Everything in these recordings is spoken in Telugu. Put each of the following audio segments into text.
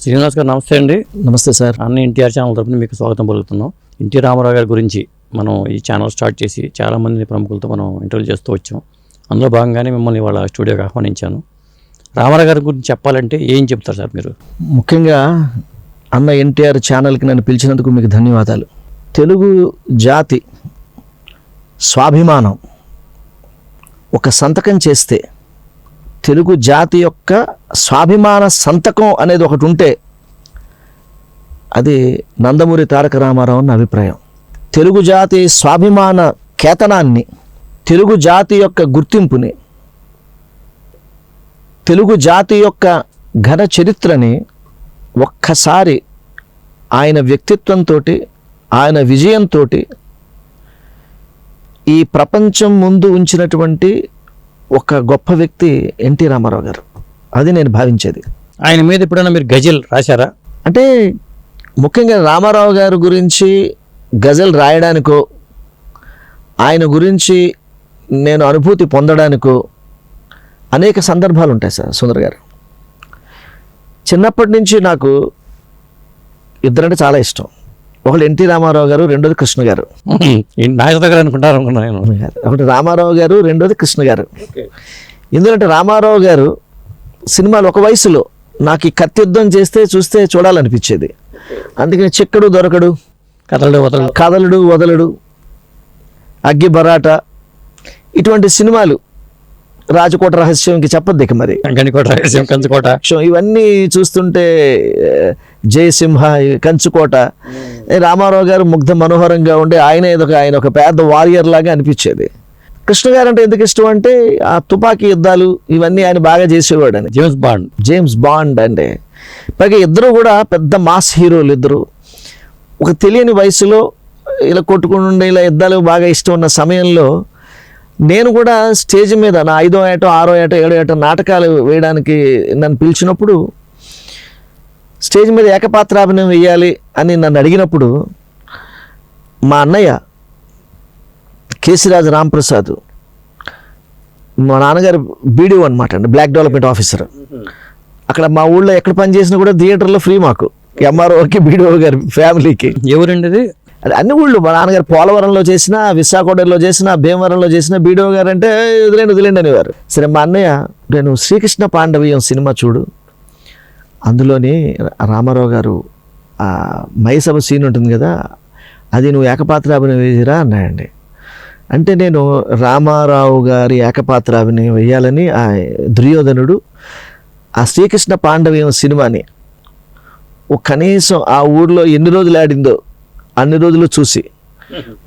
శ్రీనివాస్ గారు నమస్తే అండి. నమస్తే సార్. అన్న ఎన్టీఆర్ ఛానల్ తరపున మీకు స్వాగతం పలుకుతున్నాం. ఎన్టీ రామారావు గారి గురించి మనం ఈ ఛానల్ స్టార్ట్ చేసి చాలామంది ప్రముఖులతో మనం ఇంటర్వ్యూ చేస్తూ వచ్చాం. అందులో భాగంగానే మిమ్మల్ని వాళ్ళ స్టూడియోకి ఆహ్వానించాను. రామారావు గారి గురించి చెప్పాలంటే ఏం చెప్తారు సార్ మీరు? ముఖ్యంగా అన్న ఎన్టీఆర్ ఛానల్కి నన్ను పిలిచినందుకు మీకు ధన్యవాదాలు. తెలుగు జాతి స్వాభిమానం ఒక సంతకం చేస్తే తెలుగు జాతి యొక్క స్వాభిమాన సంతకం అనేది ఒకటి ఉంటే అది నందమూరి తారక రామారావు అన్న అభిప్రాయం. తెలుగు జాతి స్వాభిమాన కేతనాన్ని తెలుగు జాతి యొక్క గుర్తింపుని తెలుగు జాతి యొక్క ఘన చరిత్రని ఒక్కసారి ఆయన వ్యక్తిత్వంతో ఆయన విజయంతో ఈ ప్రపంచం ముందు ఉంచినటువంటి ఒక గొప్ప వ్యక్తి ఎన్టీ రామారావు గారు. అది నేను భావించేది. ఆయన మీద ఎప్పుడైనా మీరు గజల్ రాశారా? అంటే ముఖ్యంగా రామారావు గారి గురించి గజల్ రాయడానికో ఆయన గురించి నేను అనుభూతి పొందడానికో అనేక సందర్భాలు ఉంటాయి సార్ సుందర్ గారు. చిన్నప్పటి నుంచి నాకు ఇద్దరంటే చాలా ఇష్టం. ఒకళ్ళు ఎన్టీ రామారావు గారు రెండోది కృష్ణ గారు. నాగత గారు అనుకుంటారు అనుకున్నాను ఒకటి రామారావు గారు రెండోది కృష్ణ గారు. ఎందుకంటే రామారావు గారు సినిమాలు ఒక వయసులో నాకు ఈ కత్తి యుద్ధం చేస్తే చూస్తే చూడాలనిపించేది. అందుకని చిక్కడు దొరకడు కథలు వదలడు. కదలడు వదలడు అగ్గి బరాట ఇటువంటి సినిమాలు రాజకోట రహస్యంకి చెప్పద్దు ఇక మరి. గణికోట రాయలసీమ కంచుకోట. ఇవన్నీ చూస్తుంటే జయసింహ కంచుకోట. రామారావు గారు ముగ్ధ మనోహరంగా ఉండే ఆయన ఏదో ఒక- ఆయన ఒక పెద్ద వారియర్ లాగా అనిపించేది. కృష్ణ గారు అంటే ఎందుకు ఇష్టం అంటే ఆ తుపాకీ యుద్ధాలు ఇవన్నీ ఆయన బాగా చేసేవాడు అని జేమ్స్ బాండ్ జేమ్స్ బాండ్ అంటే పైగా ఇద్దరు కూడా పెద్ద మాస్ హీరోలు ఇద్దరు. ఒక తెలియని వయసులో ఇలా కొట్టుకుంటుండే ఇలా యుద్ధాలు బాగా ఇష్టం ఉన్న సమయంలో నేను కూడా స్టేజ్ మీద నా ఐదో ఏటో ఆరో ఏటో ఏడో ఏటో నాటకాలు వేయడానికి నన్ను పిలిచినప్పుడు స్టేజ్ మీద ఏకపాత్రాభినయం వేయాలి అని నన్ను అడిగినప్పుడు మా అన్నయ్య కేసీరాజు రాంప్రసాద్ మా నాన్నగారు బీడీఓ అనమాట అండి బ్లాక్ డెవలప్మెంట్ ఆఫీసర్. అక్కడ మా ఊళ్ళో ఎక్కడ పని చేసినా కూడా థియేటర్లో ఫ్రీ మాకు ఎంఆర్ఓకి బీడీఓ గారి ఫ్యామిలీకి. ఎవరండి ఇది అది అన్ని ఊళ్ళు మా నాన్నగారు పోలవరంలో చేసిన విశాఖపట్నంలో చేసిన భీమవరంలో చేసిన బీడీఓ గారు అంటే "ఏయ్, వదిలేండి వదిలేండి అనేవారు. సరే మా అన్నయ్య నేను శ్రీకృష్ణ పాండవీయం సినిమా చూడు అందులోని రామారావు గారు మైసభ సీన్ ఉంటుంది కదా అది నువ్వు ఏకపాత్రాభినయం వేసిరా అన్నాయండి అంటే నేను రామారావు గారి ఏకపాత్రాభినయం వేయాలని ఆ దుర్యోధనుడు ఆ శ్రీకృష్ణ పాండవీయం సినిమాని ఓ కనీసం ఆ ఊర్లో ఎన్ని రోజులు ఆడిందో అన్ని రోజులు చూసి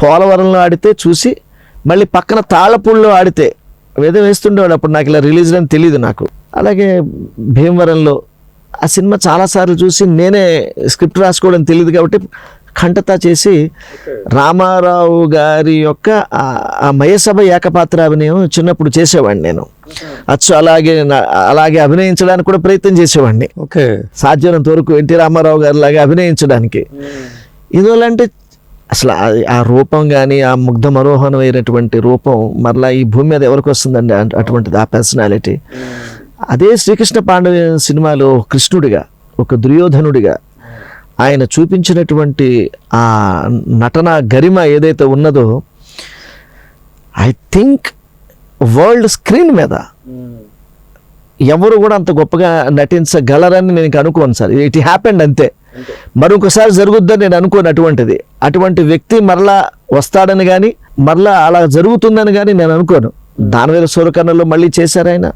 పోలవరంలో ఆడితే చూసి మళ్ళీ పక్కన తాళపూడిలో ఆడితే వేద వేస్తుండేవాడు అప్పుడు నాకు ఇలా రిలీజ్ అని తెలియదు నాకు. అలాగే భీమవరంలో ఆ సినిమా చాలాసార్లు చూసి నేనే స్క్రిప్ట్ రాసుకోవడం తెలియదు కాబట్టి ఖండతా చేసి రామారావు గారి యొక్క ఆ- మయసభ ఏకపాత్రాభినయం చిన్నప్పుడు చేసేవాడిని నేను. అచ్చు అలాగే అలాగే అభినయించడానికి కూడా ప్రయత్నం చేసేవాడిని. ఓకే. సాధ్యమైనంత వరకు ఎన్టీ రామారావు గారి లాగా అభినయించడానికి. ఇదోలాంటి అసలు ఆ- రూపం కానీ ఆ ముగ్ధ మనోహరమైనటువంటి రూపం మరలా ఈ భూమి మీద ఎవరికి వస్తుందండి అట్- అటువంటిది ఆ పర్సనాలిటీ అదే శ్రీకృష్ణ పాండవ సినిమాలో కృష్ణుడిగా ఒక దుర్యోధనుడిగా ఆయన చూపించినటువంటి ఆ నటన గరిమ ఏదైతే ఉన్నదో ఐ థింక్ వరల్డ్ స్క్రీన్ మీద ఎవరు కూడా అంత గొప్పగా నటించగలరని నేను అనుకోను సార్. ఇట్ హ్యాపెండ్ అంతే. మరొకసారి జరుగుద్దని నేను అనుకోను అటువంటిది. అటువంటి వ్యక్తి మరలా వస్తాడని కానీ మరలా అలా జరుగుతుందని కానీ నేను అనుకోను. దానివేల సూరకర్ణలో మళ్ళీ చేశారు ఆయన.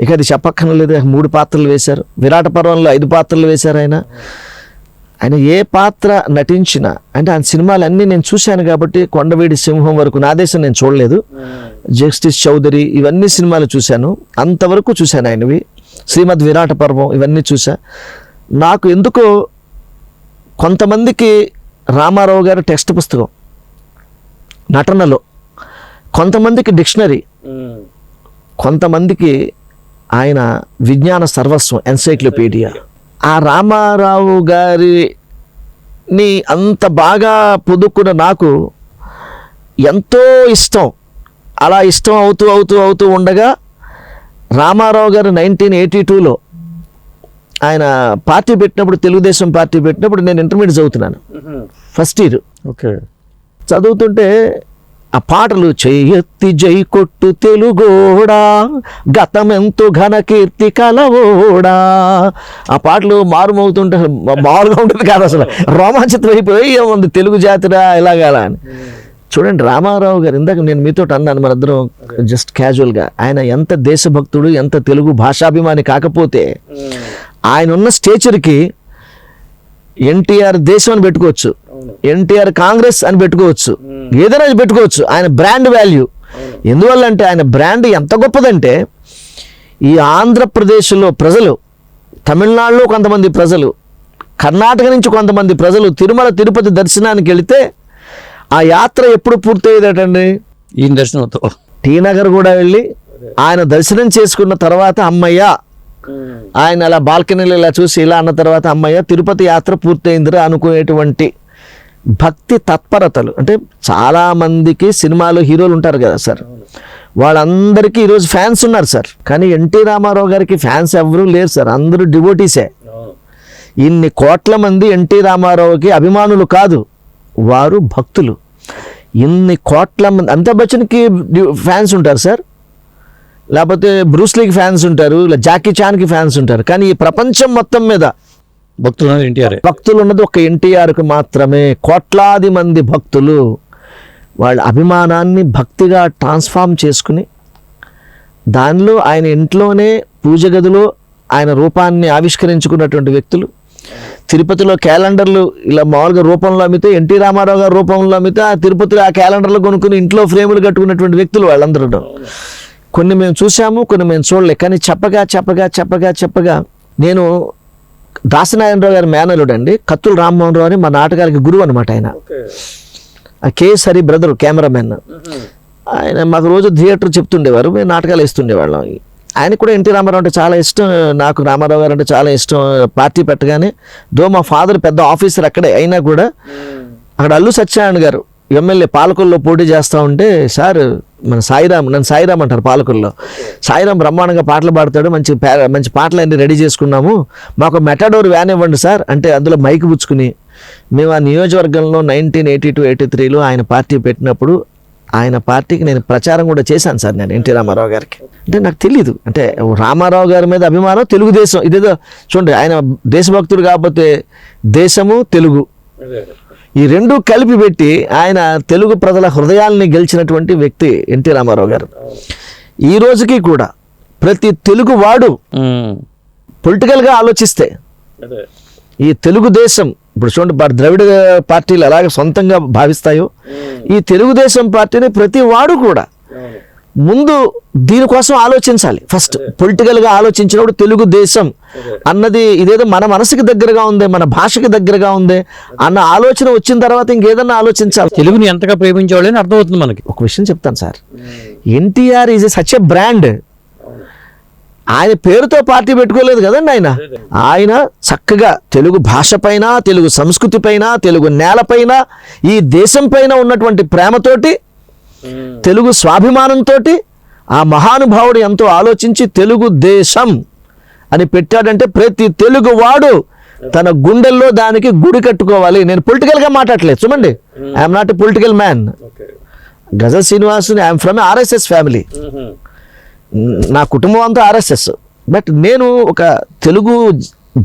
ఇక అది చెప్పక్కర్లేదు మూడు పాత్రలు వేశారు. విరాట పర్వంలో ఐదు పాత్రలు వేశారు ఆయన. ఆయన ఏ పాత్ర నటించినా అంటే ఆయన సినిమాలన్నీ నేను చూశాను కాబట్టి కొండవీడి సింహం వరకు నా దేశం నేను చూడలేదు. జస్టిస్ చౌదరి ఇవన్నీ సినిమాలు చూశాను. అంతవరకు చూశాను ఆయనవి. శ్రీమద్ విరాట పర్వం ఇవన్నీ చూసా నాకు ఎందుకో కొంతమందికి రామారావు గారి టెక్స్ట్ పుస్తకం నటనలో కొంతమందికి డిక్షనరీ కొంతమందికి ఆయన విజ్ఞాన సర్వస్వం ఎన్సైక్లోపీడియా. ఆ రామారావు గారిని అంత బాగా పొదుక్కున్న నాకు ఎంతో ఇష్టం. అలా ఇష్టం అవుతూ అవుతూ అవుతూ ఉండగా రామారావు గారు నైన్టీన్ ఎయిటీ టూలో ఆయన పార్టీ పెట్టినప్పుడు తెలుగుదేశం పార్టీ పెట్టినప్పుడు నేను ఇంటర్మీడియట్ చదువుతున్నాను. First year. ఓకే. చదువుతుంటే ఆ పాటలు చెయ్యెత్తి జై కొట్టు తెలుగోడా గతమెంతో ఘన కీర్తి కలవోడా. ఆ పాటలు మారుమవుతుంటే అసలు మా- మామూలుగా ఉంటుంది కాదు అసలు. రోమాంచితం అయిపోయి ఏముంది తెలుగు జాతిరా ఇలాగాలా అని. చూడండి రామారావు గారు ఇందాక నేను మీతో అన్నాను మనిద్దరం జస్ట్ క్యాజువల్గా ఆయన ఎంత దేశభక్తుడు ఎంత తెలుగు భాషాభిమాని కాకపోతే ఆయన ఉన్న స్టేచర్కి ఎన్టీఆర్ దేశం అని పెట్టుకోవచ్చు. ఎన్టీఆర్ కాంగ్రెస్ అని పెట్టుకోవచ్చు. ఏదైనా పెట్టుకోవచ్చు. ఆయన బ్రాండ్ వాల్యూ. ఎందువల్ల అంటే ఆయన బ్రాండ్ ఎంత గొప్పదంటే ఈ ఆంధ్రప్రదేశ్లో ప్రజలు తమిళనాడులో కొంతమంది ప్రజలు కర్ణాటక నుంచి కొంతమంది ప్రజలు తిరుమల తిరుపతి దర్శనానికి వెళితే ఆ యాత్ర ఎప్పుడు పూర్తయ్యేదటండి? ఈయన దర్శనంతో టీ నగర్ కూడా వెళ్ళి ఆయన దర్శనం చేసుకున్న తర్వాత అమ్మయ్య ఆయన అలా బాల్కనీలో ఇలా చూసి ఇలా అన్న తర్వాత అమ్మయ్య తిరుపతి యాత్ర పూర్తయిందిరా అనుకునేటువంటి భక్తి తత్పరతలు. అంటే చాలామందికి సినిమాలో హీరోలు ఉంటారు కదా సార్. వాళ్ళందరికీ ఈరోజు ఫ్యాన్స్ ఉన్నారు సార్. కానీ ఎన్టీ రామారావు గారికి ఫ్యాన్స్ ఎవరూ లేరు సార్. అందరూ డివోటీసే. ఇన్ని కోట్ల మంది ఎన్టీ రామారావుకి అభిమానులు కాదు. వారు భక్తులు. ఇన్ని కోట్ల మంది అమితాబ్ బచ్చన్కి ఫ్యాన్స్ ఉంటారు సార్. లేకపోతే బ్రూస్లీకి ఫ్యాన్స్ ఉంటారు. జాకీ చాన్కి ఫ్యాన్స్ ఉంటారు. కానీ ఈ ప్రపంచం మొత్తం మీద భక్తులు ఎన్టీఆర్. భక్తులు ఉన్నది ఒక ఎన్టీఆర్కి మాత్రమే కోట్లాది మంది భక్తులు వాళ్ళ అభిమానాన్ని భక్తిగా ట్రాన్స్ఫార్మ్ చేసుకుని దానిలో ఆయన ఇంట్లోనే పూజ గదిలో ఆయన రూపాన్ని ఆవిష్కరించుకున్నటువంటి వ్యక్తులు. తిరుపతిలో క్యాలెండర్లు ఇలా మామూలుగా రూపంలో అమ్మితే ఎన్టీ రామారావు గారి రూపంలో అమ్మితే ఆ తిరుపతిలో ఆ క్యాలెండర్లు కొనుక్కుని ఇంట్లో ఫ్రేములు కట్టుకున్నటువంటి వ్యక్తులు వాళ్ళందరూ. కొన్ని మేము చూసాము కొన్ని మేము చూడలే కానీ చెప్పగా చెప్పగా చెప్పగా చెప్పగా నేను దాసనారాయణరావు గారి మేనలుడు అండి కత్తుల రామ్మోహన్ రావు అని మా నాటకాలకి గురువు అనమాట ఆయన. ఆ కేఎస్ హరి బ్రదర్ కెమెరామెన్. ఆయన మాకు రోజు థియేటర్ చెప్తుండేవారు మేము నాటకాలు వేస్తుండేవాళ్ళం. ఆయన కూడా ఎన్టీ రామారావు అంటే చాలా ఇష్టం నాకు రామారావు గారు అంటే చాలా ఇష్టం పార్టీ పెట్టగానే. దో మా ఫాదర్ పెద్ద ఆఫీసర్ అక్కడే అయినా కూడా అక్కడ అల్లు సత్యనారాయణ గారు ఎమ్మెల్యే పాలకొల్లో పోటీ చేస్తూ ఉంటే సార్ మన సాయిరామ్ నన్ను సాయిరామ్ అంటారు పాలకుల్లో. సాయిరామ్ బ్రహ్మాండంగా పాటలు పాడతాడు మంచి మంచి పాటలు అన్నీ రెడీ చేసుకున్నాము. మాకు మెటాడోర్ వ్యాన్ ఇవ్వండి సార్ అంటే అందులో మైక్ పుచ్చుకుని. మేము ఆ నియోజకవర్గంలో నైన్టీన్ ఎయిటీ టూ ఎయిటీ త్రీలో ఆయన పార్టీ పెట్టినప్పుడు ఆయన పార్టీకి నేను ప్రచారం కూడా చేశాను సార్ నేను ఎన్టీ రామారావు గారికి. అంటే నాకు తెలియదు అంటే రామారావు గారి మీద అభిమానం తెలుగుదేశం. ఇదేదో చూడండి ఆయన దేశభక్తుడు కాకపోతే దేశము తెలుగు. ఈ రెండు కలిపి పెట్టి ఆయన తెలుగు ప్రజల హృదయాల్ని గెలిచినటువంటి వ్యక్తి ఎన్టీ రామారావు గారు. ఈ రోజుకి కూడా ప్రతి తెలుగు వాడు పొలిటికల్గా ఆలోచిస్తే ఈ తెలుగుదేశం ఇప్పుడు చూడండి ద్రవిడ పార్టీలు ఎలాగ సొంతంగా భావిస్తాయో ఈ తెలుగుదేశం పార్టీని ప్రతి వాడు కూడా ముందు దీనికోసం ఆలోచించాలి. ఫస్ట్ పొలిటికల్గా ఆలోచించినప్పుడు తెలుగుదేశం అన్నది ఇదేదో మన మనసుకి దగ్గరగా ఉంది మన భాషకి దగ్గరగా ఉంది అన్న ఆలోచన వచ్చిన తర్వాత ఇంకేదన్నా ఆలోచించాలి. తెలుగుని ఎంతగా ప్రేమించేవాళ్ళని అర్థమవుతుంది మనకి. ఒక విషయం చెప్తాను sir. NTR is such a brand. ఆయన పేరుతో పార్టీ పెట్టుకోలేదు కదండి ఆయన. ఆయన చక్కగా తెలుగు భాష పైన తెలుగు సంస్కృతి పైన తెలుగు నేలపైన ఈ దేశం పైన ఉన్నటువంటి ప్రేమతోటి తెలుగు స్వాభిమానంతో ఆ మహానుభావుడు ఎంతో ఆలోచించి తెలుగు దేశం అని పెట్టాడంటే ప్రతి తెలుగు వాడు తన గుండెల్లో దానికి గుడి కట్టుకోవాలి. నేను పొలిటికల్గా మాట్లాడలేదు చూడండి. I'm not a political man Ghazal శ్రీనివాసుని ఐఎమ్ ఫ్రమ్ ఆర్ఎస్ఎస్ ఫ్యామిలీ నా కుటుంబం అంతా ఆర్ఎస్ఎస్ బట్ నేను ఒక తెలుగు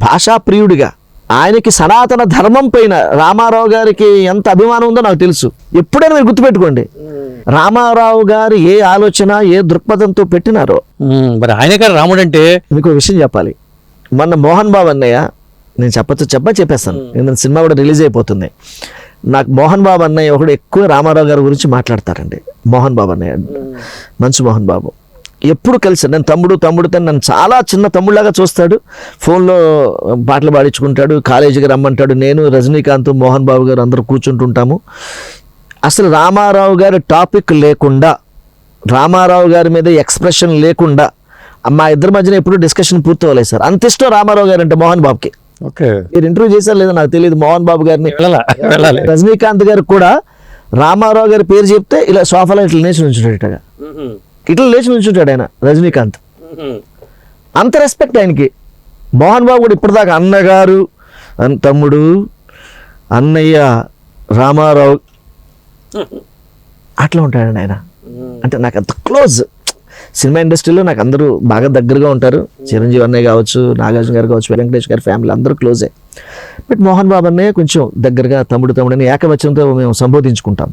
భాషా ప్రియుడిగా ఆయనకి సనాతన ధర్మం పైన రామారావు గారికి ఎంత అభిమానం ఉందో నాకు తెలుసు. ఎప్పుడైనా మీరు గుర్తుపెట్టుకోండి. రామారావు గారు ఏ ఆలోచన ఏ దృక్పథంతో పెట్టినారో? మరి ఆయన గారు రాముడు అంటే మీకు విషయం చెప్పాలి. మొన్న మోహన్ బాబు అన్నయ్య నేను చెప్పచ్చు చెప్ప చెప్పేస్తాను. ఎందుకంటే సినిమా కూడా రిలీజ్ అయిపోతుంది. నాకు మోహన్ బాబు అన్నయ్య ఒకడు ఎక్కువ రామారావు గారి గురించి మాట్లాడతారండి. మోహన్ బాబు అన్నయ్య మంచు మోహన్ బాబు. ఎప్పుడు కలిసి నేను తమ్ముడు తమ్ముడు తను నన్ను చాలా చిన్న తమ్ముళ్ళలాగా చూస్తాడు. ఫోన్లో పాటలు పాడించుకుంటాడు కాలేజీకి రమ్మంటాడు. నేను రజనీకాంత్ మోహన్ బాబు గారు అందరూ కూర్చుంటుంటాము. అసలు రామారావు గారి టాపిక్ లేకుండా రామారావు గారి మీద ఎక్స్ప్రెషన్ లేకుండా మా ఇద్దరి మధ్యన ఎప్పుడు డిస్కషన్ పూర్తవలేదు సార్. అంత ఇష్టం రామారావు గారు అంటే మోహన్ బాబుకి. ఓకే. మీరు ఇంటర్వ్యూ చేశారు లేదో నాకు తెలియదు మోహన్ బాబు గారిని. రజనీకాంత్ గారికి కూడా రామారావు గారి పేరు చెప్తే ఇలా సోఫాలో ఇట్లా లేచి నుంచుంటాడు ఇట్టగా ఇట్లా లేచి నుంచుంటాడు ఆయన రజనీకాంత్. అంత రెస్పెక్ట్ ఆయనకి. మోహన్ బాబు కూడా ఇప్పటిదాకా అన్నగారు అన్ తమ్ముడు అన్నయ్య రామారావు అట్లా ఉంటాడండి ఆయన అంటే నాకు అంత క్లోజ్ సినిమా ఇండస్ట్రీలో నాకు అందరూ బాగా దగ్గరగా ఉంటారు. చిరంజీవి అన్నయ్య కావచ్చు నాగార్జున గారు కావచ్చు వెంకటేష్ గారి ఫ్యామిలీ అందరూ క్లోజే బట్ మోహన్ బాబు అన్నయ్య కొంచెం దగ్గరగా తమ్ముడు తమ్ముడు అని ఏకవచనంతో మేము సంబోధించుకుంటాం.